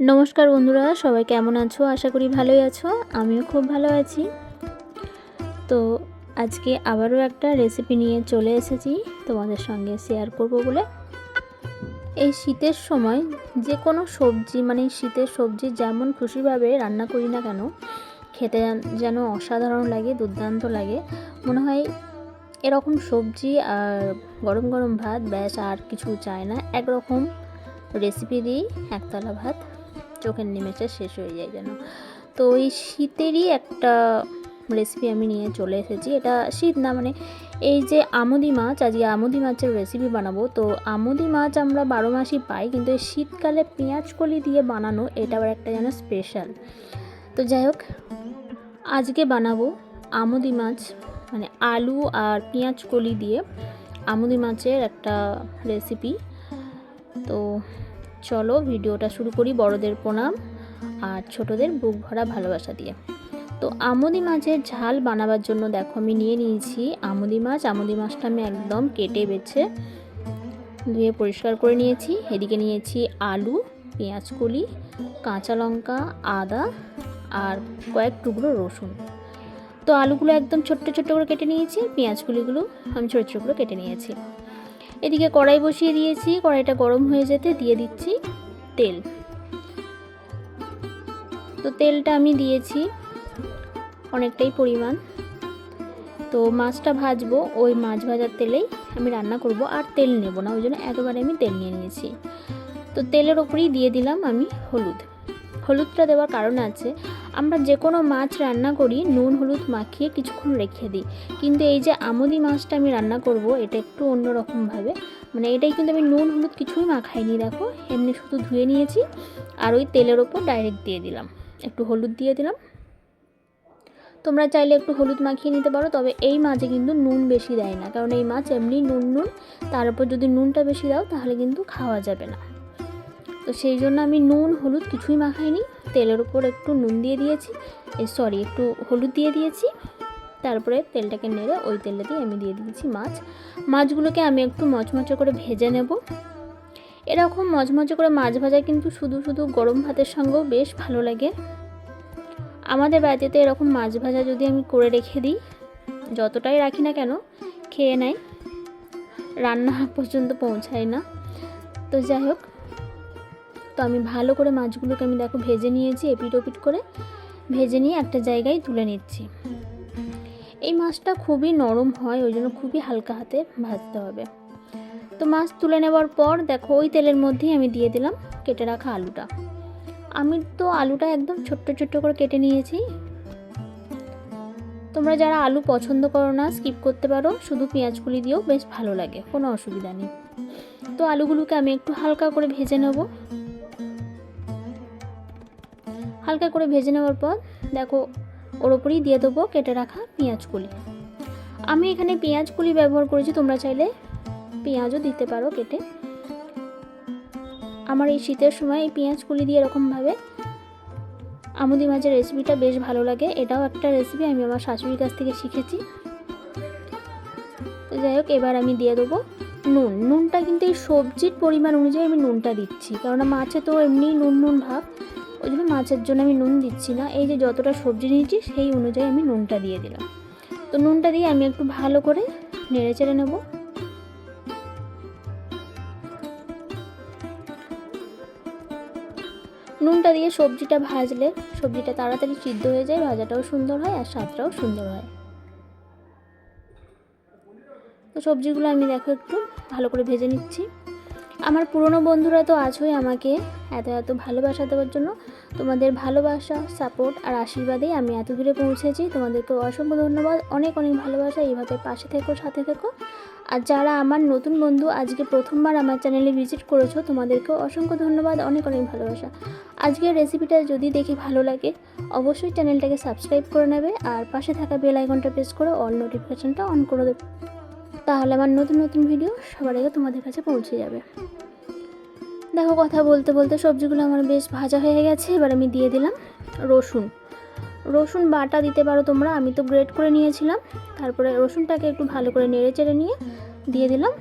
নমস্কার বন্ধুরা, সবাই কেমন আছো? আশা করি ভালোই আছো। আমিও খুব ভালো আছি। তো আজকে আবারও একটা রেসিপি নিয়ে চলে এসেছি, তোমাদের সঙ্গে শেয়ার করব বলে। এই শীতের সময় যে কোনো সবজি মানে শীতের সবজি যেমন খুশিভাবে রান্না করি না কেন, খেতে যেন অসাধারণ লাগে, দুর্দান্ত লাগে। মনে হয় এরকম সবজি আর গরম গরম ভাত, ব্যাস আর কিছু চায় না। একরকম রেসিপি দিই একতলা ভাত চোখের নিমেষে শেষ হয়ে যায় যেন। তো ওই শীতেরই একটা রেসিপি আমি নিয়ে চলে এসেছি। এটা শীত না মানে এই যে আমুদি মাছ আজকে আমুদি মাছের রেসিপি বানাবো। তো আমুদি মাছ আমরা বারো মাসই পাই, কিন্তু এই শীতকালে পেঁয়াজ কলি দিয়ে বানানো, এটা আবার একটা যেন স্পেশাল তো যাই হোক, আজকে বানাবো আমুদি মাছ মানে আলু আর পেঁয়াজ কলি দিয়ে আমুদি মাছের একটা রেসিপি তো চলো ভিডিওটা শুরু করি বড়দের প্রণাম আর ছোটদের বুক ভরা ভালোবাসা দিয়ে। তো আমুদি মাছের ঝাল বানাবার জন্য দেখো আমি নিয়ে নিয়েছি আমুদি মাছ। আমুদি মাছটা আমি একদম কেটে বেছে ধুয়ে পরিষ্কার করে নিয়েছি। এদিকে নিয়েছি আলু, পেঁয়াজ কলি, কাঁচা লঙ্কা, আদা আর কয়েক টুকরো রসুন। তো আলুগুলো একদম ছোট্ট ছোট্ট করে কেটে নিয়েছি, পেঁয়াজ কুলিগুলো আমি ছোটো ছোটো করে কেটে নিয়েছি। এদিকে কড়াই বসিয়ে দিয়েছি, কড়াইটা গরম হয়ে যেতে দিয়ে দিচ্ছি তেল। তো তেলটা আমি দিয়েছি অনেকটাই পরিমাণ। তো মাছটা ভাজবো, ওই মাছ ভাজার তেলেই আমি রান্না করব, আর তেল নেব না, ওই জন্য একেবারে আমি তেল নিয়ে নিয়েছি। তো তেলের ওপরেই দিয়ে দিলাম আমি হলুদ। হলুদটা দেওয়ার কারণ আছে আমরা যে কোনো মাছ রান্না করি, নুন, হলুদ মাখিয়ে কিছুক্ষণ রেখে দিই। কিন্তু এই যে আমুদি মাছটা আমি রান্না করব, এটা একটু অন্যরকমভাবে মানে এটাই কিন্তু আমি নুন, হলুদ কিছুই মাখাইনি, দেখো। এমনি শুধু ধুয়ে নিয়েছি আর ওই তেলের ওপর ডাইরেক্ট দিয়ে দিলাম। একটু হলুদ দিয়ে দিলাম। তোমরা চাইলে একটু হলুদ মাখিয়ে নিতে পারো, তবে এই মাছে কিন্তু নুন বেশি দেয় না। কারণ এই মাছ এমনি নুন নুন। তার উপর যদি নুনটা বেশি দাও, তাহলে কিন্তু খাওয়া যাবে না। তো সেই জন্য আমি নুন, হলুদ কিছুই মাখাইনি। তেলের উপর একটু নুন দিয়ে দিয়েছি। সরি একটু হলুদ দিয়ে দিয়েছি। তারপরে তেলটাকে নেড়ে ওই তেলে দিয়ে আমি দিয়ে দিয়েছি মাছ। মাছগুলোকে আমি একটু মচমচে করে ভেজে নেব। এরকম মচমচে করে মাছ ভাজা কিন্তু শুধু শুধু গরম ভাতের সঙ্গেও বেশ ভালো লাগে। আমাদের বাড়িতে এরকম মাছ ভাজা যদি আমি করে রেখে দিই, যতটাই রাখি না কেন, খেয়ে নেয় রান্না পর্যন্ত পৌঁছায় না। তো যাই হোক তো আমি ভালো করে মাছগুলোকে আমি দেখো ভেজে নিয়েছি, এপিট ওপিট করে ভেজে নিয়ে একটা জায়গায় তুলে নিচ্ছি। এই মাছটা খুবই নরম হয়, ওই জন্য খুবই হালকা হাতে ভাজতে হবে। তো মাছ তুলে নেওয়ার পর দেখো ওই তেলের মধ্যেই আমি দিয়ে দিলাম কেটে রাখা আলুটা। আমি তো আলুটা একদম ছোট্ট ছোট্ট করে কেটে নিয়েছি। তোমরা যারা আলু পছন্দ করো না, স্কিপ করতে পারো, শুধু পেঁয়াজগুলি দিয়েও বেশ ভালো লাগে, কোনো অসুবিধা নেই। তো আলুগুলোকে আমি একটু হালকা করে ভেজে নেব। হালকা করে ভেজে নেওয়ার পর দেখো, ওর ওপরেই দিয়ে দেবো কেটে রাখা পেঁয়াজ কুলি। আমি এখানে পেঁয়াজ কুলি ব্যবহার করেছি, তোমরা চাইলে পেঁয়াজও দিতে পারো কেটে। আমার এই শীতের সময় এই পেঁয়াজ কুলি দিয়ে এরকমভাবে আমুদি মাছের রেসিপিটা বেশ ভালো লাগে। এটাও একটা রেসিপি আমি আমার শাশুড়ির কাছ থেকে শিখেছি। তো যাই হোক, এবার আমি দিয়ে দেবো নুন। নুনটা কিন্তু এই সবজির পরিমাণ অনুযায়ী আমি নুনটা দিচ্ছি, কেননা মাছে তো এমনি নুন নুন ভাব। ওই জন্য মাছের জন্য আমি নুন দিচ্ছি না। এই যে যতটা সবজি নিয়েছি, সেই অনুযায়ী আমি নুনটা দিয়ে দিলাম। তো নুনটা দিয়ে আমি একটু ভালো করে নেড়ে চেড়ে নেব। নুনটা দিয়ে সবজিটা ভাজলে সবজিটা তাড়াতাড়ি সিদ্ধ হয়ে যায়, ভাজাটাও সুন্দর হয় আর স্বাদটাও সুন্দর হয়। তো সবজিগুলো আমি দেখো একটু ভালো করে ভেজে নিচ্ছি। আমার পুরনো বন্ধুরা তো আছোই আমাকে এত এত ভালোবাসা দেওয়ার জন্য। তোমাদের ভালোবাসা সাপোর্ট আর আশীর্বাদেই আমি এত দূরে পৌঁছেছি। তোমাদেরকে অসংখ্য ধন্যবাদ। অনেক অনেক ভালোবাসা। এইভাবে পাশে থেকো, সাথে থেকো। আর যারা আমার নতুন বন্ধু আজকে প্রথমবার আমার চ্যানেলে ভিজিট করেছ, তোমাদেরকেও অসংখ্য ধন্যবাদ। অনেক অনেক ভালোবাসা। আজকের রেসিপিটা যদি দেখে ভালো লাগে, অবশ্যই চ্যানেলটাকে সাবস্ক্রাইব করে নেবে। আর পাশে থাকা বেল আইকনটা প্রেস করে অল নোটিফিকেশানটা অন করে দেবে। তাহলে আমার নতুন নতুন ভিডিও সবার আগে তোমাদের কাছে পৌঁছে যাবে। দেখো কথা বলতে বলতে সবজিগুলো আমার বেশ ভাজা হয়ে গেছে, এবার আমি দিয়ে দিলাম রসুন। রসুন বাটা দিতে পারো তোমরা, আমি তো গ্রেট করে নিয়েছিলাম, তারপরে রসুনটাকে একটু ভালো করে নেড়ে চেড়ে নিয়ে দিয়ে দিলাম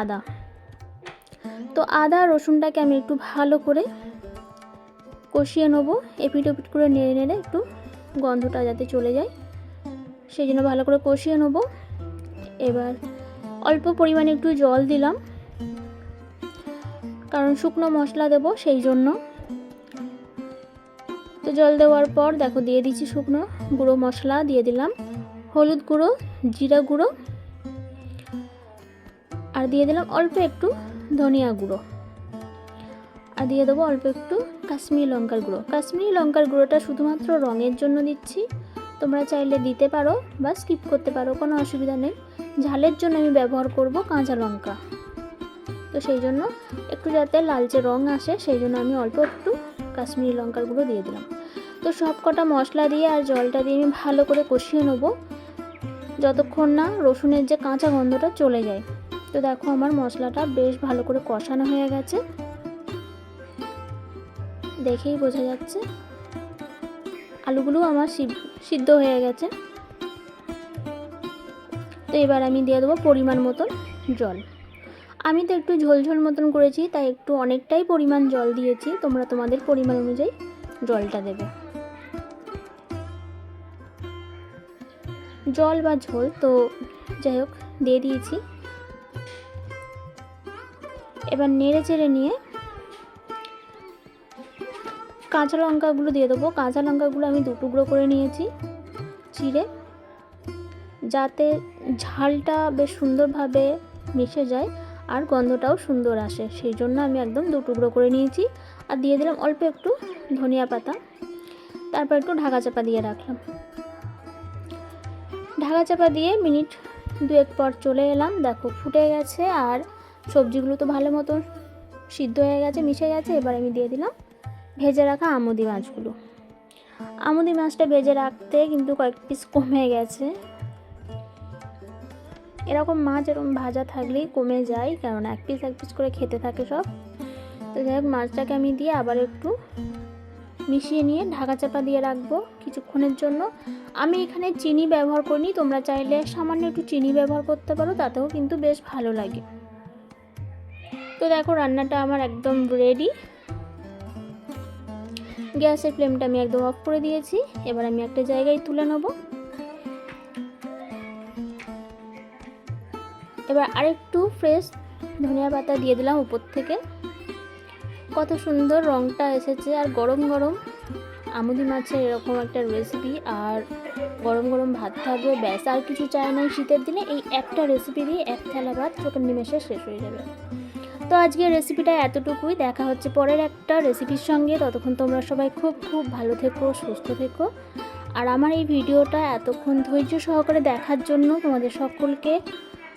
আদা। তো আদা রসুনটাকে আমি একটু ভালো করে কষিয়ে নেব, এপিট ওপিট করে নেড়ে নেড়ে একটু গন্ধটা যাতে চলে যায়, সেই জন্য ভালো করে কষিয়ে নেব। এবার অল্প পরিমাণে একটু জল দিলাম। কারণ শুকনো মশলা দেবো সেই জন্য। তো জল দেওয়ার পর দেখো দিয়ে দিচ্ছি শুকনো গুঁড়ো মশলা, দিয়ে দিলাম হলুদ গুঁড়ো, জিরা গুঁড়ো। আর দিয়ে দিলাম অল্প একটু ধনিয়া গুঁড়ো। আর দিয়ে দেবো অল্প একটু কাশ্মীরি লঙ্কার গুঁড়ো। কাশ্মীরি লঙ্কার গুঁড়োটা শুধুমাত্র রঙের জন্য দিচ্ছি। তোমরা চাইলে দিতে পারো বা স্কিপ করতে পারো, কোনো অসুবিধা নেই। ঝালের জন্য আমি ব্যবহার করব কাঁচা লঙ্কা। তো সেই জন্য একটু যাতে লালচে রঙ আসে, সেই জন্য আমি অল্প একটু কাশ্মীরি লঙ্কার গুঁড়ো দিয়ে দিলাম। তো সব কটা মশলা দিয়ে আর জলটা দিয়ে আমি ভালো করে কষিয়ে নেব। যতক্ষণ না রসুনের যে কাঁচা গন্ধটা চলে যায়। তো দেখো আমার মশলাটা বেশ ভালো করে কষানো হয়ে গেছে। দেখেই বোঝা যাচ্ছে। আলুগুলো আমার সিদ্ধ- হয়ে গেছে। তো এবার আমি দিয়ে দেবো পরিমাণ মতন জল। আমি তো একটু ঝোল ঝোল মতন করেছি, তাই একটু অনেকটাই পরিমাণ জল দিয়েছি। তোমরা তোমাদের পরিমাণ অনুযায়ী জলটা দেবে। জল বা ঝোল, তো যাই হোক, দিয়ে দিয়েছি। এবার নেড়ে চেড়ে নিয়ে কাঁচা লঙ্কাগুলো দিয়ে দেবো। কাঁচা লঙ্কাগুলো আমি দু টুকরো করে নিয়েছি চিড়ে, যাতে ঝালটা বেশ সুন্দরভাবে মিশে যায় আর গন্ধটাও সুন্দর আসে। সেই জন্য আমি একদম দু টুকরো করে নিয়েছি। আর দিয়ে দিলাম অল্প একটু ধনিয়া পাতা। তারপর একটু ঢাকা চাপা দিয়ে রাখলাম। ঢাকা চাপা দিয়ে মিনিট দুয়েক পর চলে এলাম। দেখো ফুটে গেছে আর সবজিগুলো তো ভালো মতো সিদ্ধ হয়ে গেছে, মিশে গেছে। এবার আমি দিয়ে দিলাম ভেজে রাখা আমুদি মাছগুলো। আমুদি মাছটা ভেজে রাখতে কিন্তু কয়েক পিস কমে গেছে। এরকম মাছ এরকম ভাজা থাকলেই কমে যায়, কারণ এক পিস এক পিস করে খেতে থাকে সব। তো যাই হোক, মাছটাকে আমি দিয়ে আবার একটু মিশিয়ে নিয়ে ঢাকা চাপা দিয়ে রাখব কিছুক্ষণের জন্য। আমি এখানে চিনি ব্যবহার করিনি, তোমরা চাইলে সামান্য একটু চিনি ব্যবহার করতে পারো, তাতেও কিন্তু বেশ ভালো লাগে। তো দেখো, রান্নাটা আমার একদম রেডি গ্যাসের ফ্লেমটা আমি একদম অফ করে দিয়েছি। এবার আমি একটা জায়গায় তুলে নেব। এবার আরেকটু ফ্রেশ ধনিয়া পাতা দিয়ে দিলাম উপর থেকে। কত সুন্দর রঙটা এসেছে আর গরম গরম আমুদি মাছের এরকম একটা রেসিপি আর গরম গরম ভাত থাকবে ব্যাস, আর কিছু চায় না শীতের দিনে। এই একটা রেসিপি দিয়ে এক থালা ভাত চোখের নিমেষে শেষ হয়ে যাবে। তো আজকের রেসিপিটা এতটুকুই। দেখা হচ্ছে পরের একটা রেসিপির সঙ্গে। ততক্ষণ তোমরা সবাই খুব খুব ভালো থেকো, সুস্থ থেকো। আর আমার এই ভিডিওটা এতক্ষণ ধৈর্য সহকারে দেখার জন্য তোমাদের সকলকে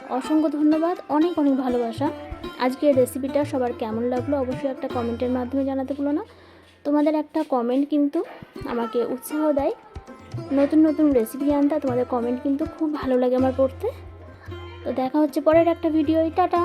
অসংখ্য ধন্যবাদ, অনেক অনেক ভালোবাসা। আজকের রেসিপিটা সবার কেমন লাগল অবশ্যই একটা কমেন্টের মাধ্যমে জানাতে ভুলো না। তোমাদের একটা কমেন্ট কিন্তু আমাকে উৎসাহ দেয়। নতুন নতুন রেসিপি আনতে, তোমাদের কমেন্ট কিন্তু খুব ভালো লাগে আমার পড়তে। তো দেখা হচ্ছে পরের একটা ভিডিও টাটা!